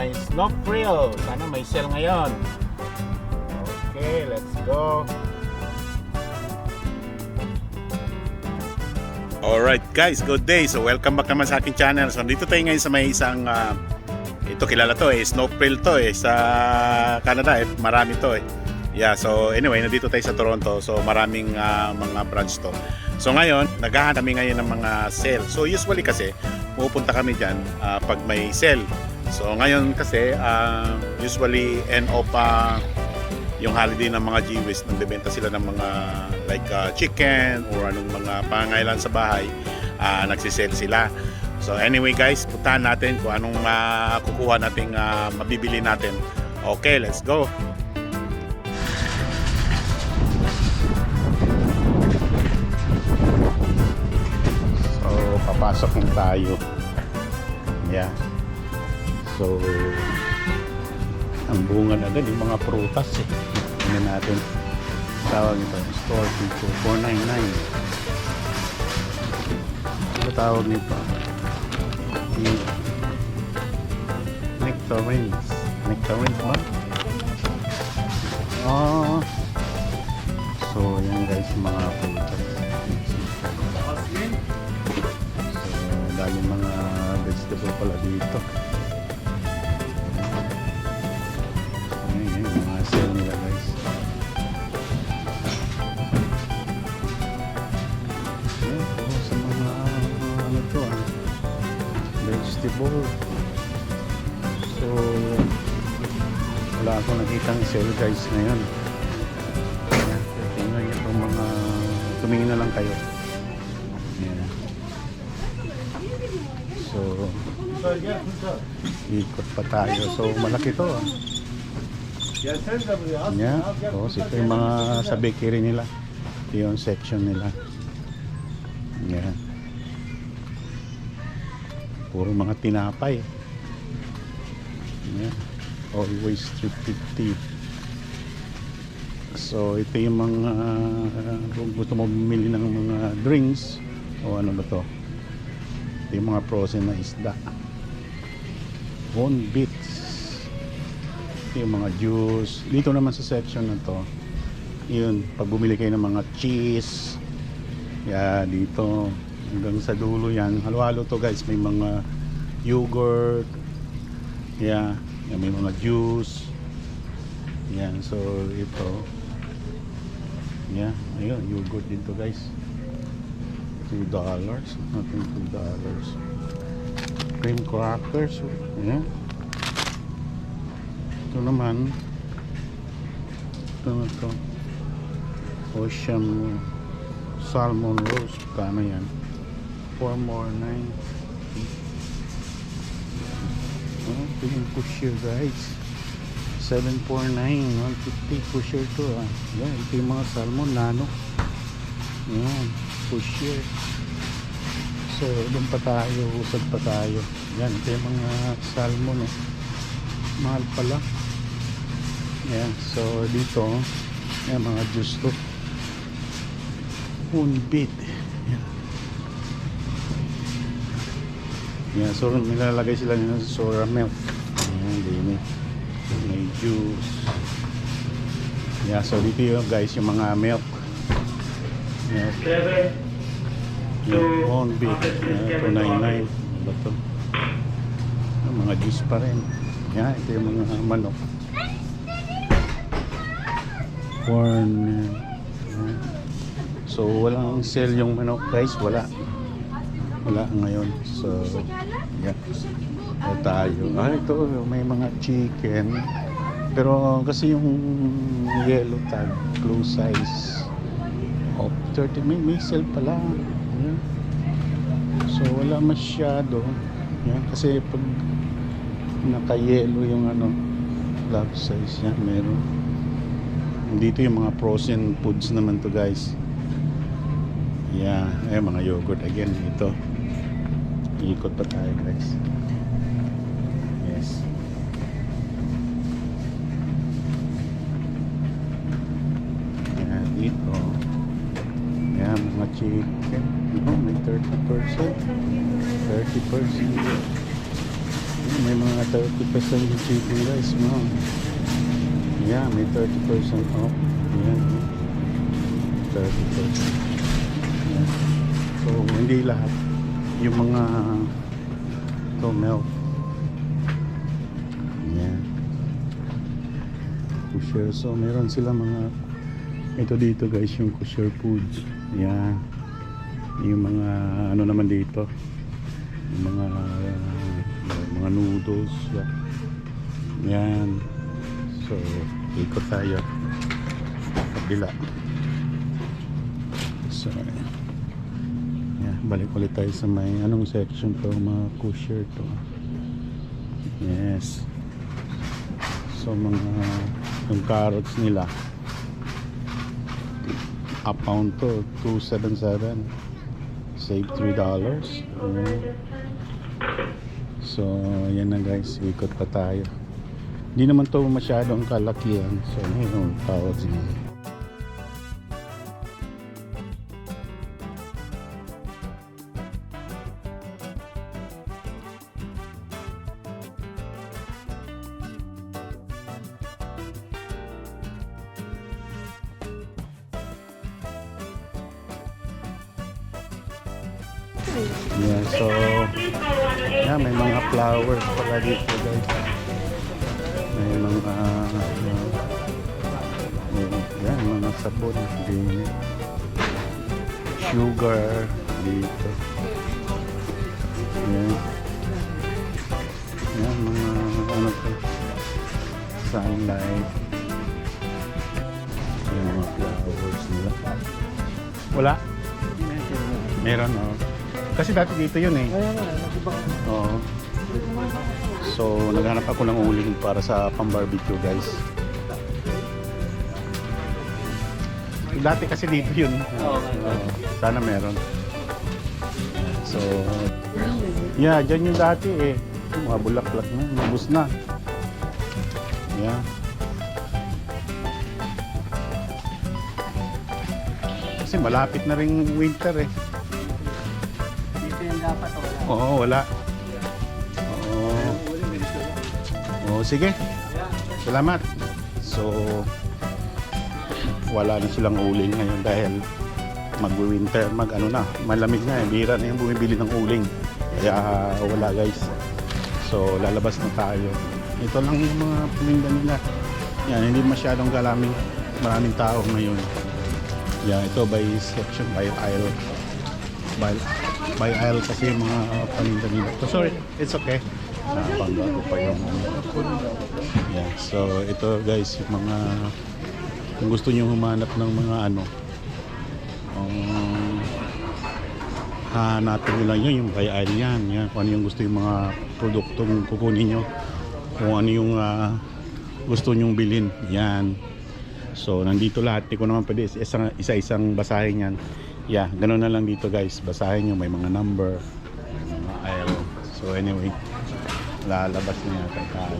may snow frill. Sana may sale ngayon. Okay, let's go. Alright guys, good day. So welcome back naman sa aking channel. So dito tayo ngayon sa may isang ah, ito kilala to eh, snow frill to eh sa Canada eh, marami to eh. Yeah, so anyway, nandito tayo sa Toronto. So maraming ah, mga branch to. So ngayon, naghahanap kami ngayon ng mga sale. So usually kasi pupunta kami diyan pag may sale. So ngayon kasi ah, usually end of ah, yung holiday ng mga Jewish, nagbebenta sila ng mga like ah, chicken or anong mga pangailan sa bahay, ah, nagsisale sila. So anyway guys, puntahan natin kung anong makukuha nating ah, mabibili natin. Okay, let's go. So, papasok na tayo. Yeah. So, ang bunga na agad yung mga prutas eh. Ano natin? Tawag ito, store dito, 499. Ano tawag nito? Nectarines. Nectarines ba? Oh. So, yan guys, mga prutas. So, dami mga vegetable pala dito. Vegetable. So, wala akong nakitang sale guys ngayon. Tingnan niyo itong mga tumingin na lang kayo. So, ikot pa tayo. So, malaki to ah. Yeah. Oh, so ito yung mga sa bakery nila. Ito yung section nila. Yeah. Puro mga tinapay. Yeah. Always 350. So ito yung mga kung gusto mo bumili ng mga drinks o ano ba to. Ito yung mga frozen na isda. Bone bits yung mga juice dito naman sa section na to yun pag bumili kayo ng mga cheese yeah dito hanggang sa dulo yan. Halo-halo to guys. May mga yogurt. Yeah, may mga juice. Yan. So ito. Yeah. Ayun yogurt din to guys. 2 dollars. Nothing 2 dollars. Cream crackers. Yeah. Ito naman. Ito na to. Ocean salmon roast. Kano yan 4 more 9 oh, ito yung pusher guys. 749 150 pusher to ah. Yan ito yung mga salmon nano. Yan pusher. So doon pa tayo usad pa tayo. Yan ito yung mga salmon oh mahal pala. Yan so dito yan mga juice to. Unbit yan so nilalagay sila nila sa soda milk yan dini may juice yan so dito yung guys yung mga milk yan yung unbit yan 299 ba to Yung mga juice pa rin yan, ito yung mga manok. Corn. yan. So, walang sale yung manok guys. Wala. Wala ngayon. So, yan. Ito tayo. Ah, ito. May mga chicken. Pero kasi yung yellow tag, close size of 30. May, may sale pala. So, wala masyado. Yan. Kasi pag naka-yellow yung ano love size yan meron dito yung mga frozen foods naman to guys yeah eh mga yogurt again ito ikot pa tayo guys yes yeah dito yeah mga chicken no, may 30% 30% May mga 30% yung chicken guys, no? Yeah, may 30% off. Yan. 30%. Yan. So, hindi lahat. Yung mga to milk. Yan. Kusher. So, meron sila mga ito dito guys, yung kusher foods. Yan. Yung mga ano naman dito. Yung mga uh, mga noodles. Yan. Yan. So, ikot tayo. Kabila. So, yeah, balik ulit tayo sa may anong section to? Mga kusher to. Yes. So, mga yung carrots nila. A pound to 277 save 3 dollars. So yan na guys. Ikot pa tayo. Hindi naman to masyadong kalakihan so yun tawag niya yeah, so yeah, may mga flowers pala dito guys. May mga uh, yan, mga sabon din. Sugar dito. Yan yan mga ano to sunlight. Yung mga flowers nila wala? Meron oh kasi dati dito yun eh Kaya nga, nag-ibang Oo. So, naghanap ako ng uling para sa pang-barbecue, guys. Dati kasi dito yun. Oo. Oo. sana meron. So, yeah, dyan yung dati eh. Mga bulaklak na, mabus na. Yeah. Kasi malapit na rin winter eh. Dapat wala. Oo, wala. Oo. Oo, sige. Salamat. So, wala na silang uling ngayon dahil mag-winter, mag ano na, malamig na eh. Bira na yung bumibili ng uling. Kaya wala guys. So, lalabas na tayo. Ito lang yung mga paninda nila. Yan, hindi masyadong galaming maraming tao ngayon. Yan, ito by section, by aisle. By, by aisle kasi yung mga paninda nila. So, sorry, it's okay. Napangga ko pa yung Yeah, so ito guys, yung mga kung gusto niyo humanap ng mga ano um, hahanapin nyo lang yun, yung by aisle yan, yan. Kung ano yung gusto yung mga produktong kukunin nyo. Kung ano yung ah, gusto nyong bilhin. Yan. So, nandito lahat. Hindi ko naman pwede isa- isa-isang basahin yan. Yeah, ganun na lang dito guys. Basahin nyo. May mga number. May mga aisle. So, anyway. Lalabas na yata tayo.